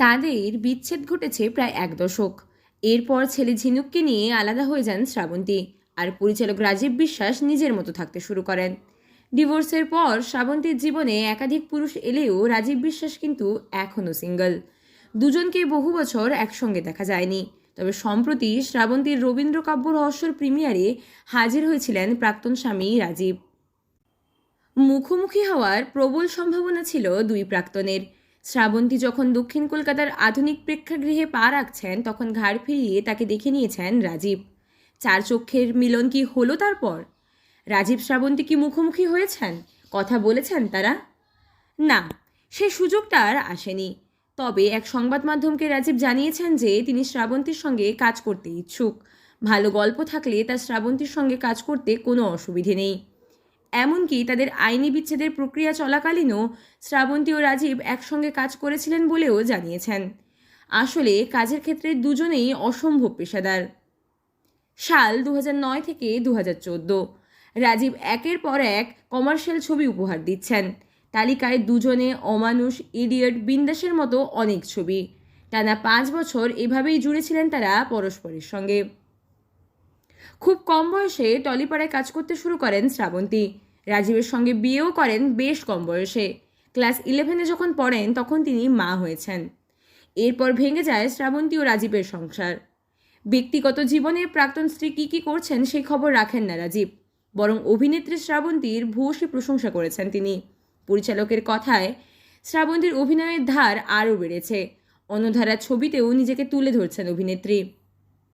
তাদের বিচ্ছেদ ঘটেছে প্রায় এক দশক। এরপর ছেলে ঝিনুককে নিয়ে আলাদা হয়ে যান শ্রাবন্তী আর পরিচালক রাজীব বিশ্বাস নিজের মতো থাকতে শুরু করেন। ডিভোর্সের পর শ্রাবন্তীর জীবনে একাধিক পুরুষ এলেও রাজীব বিশ্বাস কিন্তু এখনও সিঙ্গল। দুজনকে বহু বছর একসঙ্গে দেখা যায়নি। তবে সম্প্রতি শ্রাবন্তীর রবীন্দ্র কাব্য রহস্যর প্রিমিয়ারে হাজির হয়েছিলেন প্রাক্তন স্বামী রাজীব। মুখোমুখি হওয়ার প্রবল সম্ভাবনা ছিল দুই প্রাক্তনের। শ্রাবন্তী যখন দক্ষিণ কলকাতার আধুনিক প্রেক্ষাগৃহে পা রাখছেন, তখন ঘাড় ফিরিয়ে তাকে দেখে নিয়েছেন রাজীব। চার চক্ষের মিলন কি হলো তারপর? রাজীব শ্রাবন্তী কি মুখোমুখি হয়েছেন? কথা বলেছেন তারা? না, সে সুযোগটা আর আসেনি। তবে এক সংবাদ মাধ্যমকে রাজীব জানিয়েছেন যে, তিনি শ্রাবন্তীর সঙ্গে কাজ করতে ইচ্ছুক। ভালো গল্প থাকলে তার শ্রাবন্তীর সঙ্গে কাজ করতে কোনো অসুবিধে নেই। এমনকি তাদের আইনি বিচ্ছেদের প্রক্রিয়া চলাকালীনও শ্রাবন্তী ও রাজীব একসঙ্গে কাজ করেছিলেন বলেও জানিয়েছেন। আসলে কাজের ক্ষেত্রে দুজনেই অসম্ভব পেশাদার। সাল দু নয় থেকে দু রাজীব একের পর এক কমার্শিয়াল ছবি উপহার দিচ্ছেন। তালিকায় দুজনে অমানুষ, ইডিয়ট, বিন্দাসের মতো অনেক ছবি। টানা পাঁচ বছর এভাবেই জুড়েছিলেন তারা পরস্পরের সঙ্গে। খুব কম বয়সে টলিপাড়ায় কাজ করতে শুরু করেন শ্রাবন্তী। রাজীবের সঙ্গে বিয়েও করেন বেশ কম বয়সে। ক্লাস ইলেভেনে যখন পড়েন, তখন তিনি মা হয়েছেন। এরপর ভেঙে যায় শ্রাবন্তী ও রাজীবের সংসার। ব্যক্তিগত জীবনে প্রাক্তন স্ত্রী কী কী করছেন, সেই খবর রাখেন না রাজীব। বরং অভিনেত্রী শ্রাবন্তীর ভূয়সী প্রশংসা করেছেন তিনি। পরিচালকের কথায়, শ্রাবন্তীর অভিনয়ের ধার আরও বেড়েছে। অন্যধারা ছবিতেও নিজেকে তুলে ধরছেন অভিনেত্রী।